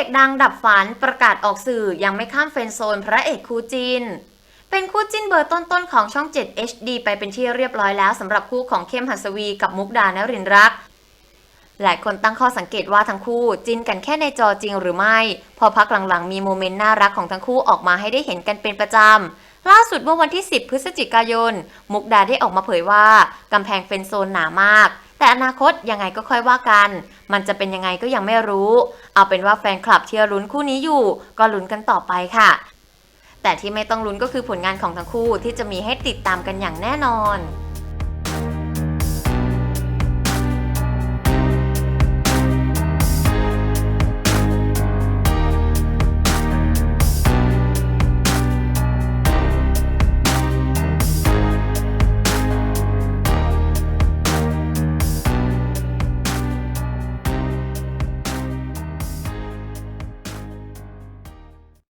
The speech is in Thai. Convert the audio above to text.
อกดังดับฝันประกาศออกสื่อยังไม่ข้ามเฟนโซนพระเอกคู่จิน เป็นคู่จิ้นเบอร์ต้นๆของช่อง 7 HD ไปเป็นที่เรียบร้อยแล้วสำหรับคู่ของเข้มหัสวีกับมุกดานรินรัก หลายคนตั้งข้อสังเกตว่าทั้งคู่จิ้นกันแค่ในจอจริงหรือไม่ พอพักหลังๆมีโมเมนต์น่ารักของทั้งคู่ออกมาให้ได้เห็นกันเป็นประจำล่าสุดเมื่อวันที่ 10 พฤศจิกายน มุกดาได้ออกมาเผยว่ากำแพงเฟนโซนหนามาก อนาคตยังไงก็ค่อยว่ากัน มันจะเป็นยังไงก็ยังไม่รู้ เอาเป็นว่าแฟนคลับที่ลุ้นคู่นี้อยู่ ก็ลุ้นกันต่อไปค่ะ แต่ที่ไม่ต้องลุ้นก็คือผลงานของทั้งคู่ที่จะมีให้ติดตามกันอย่างแน่นอน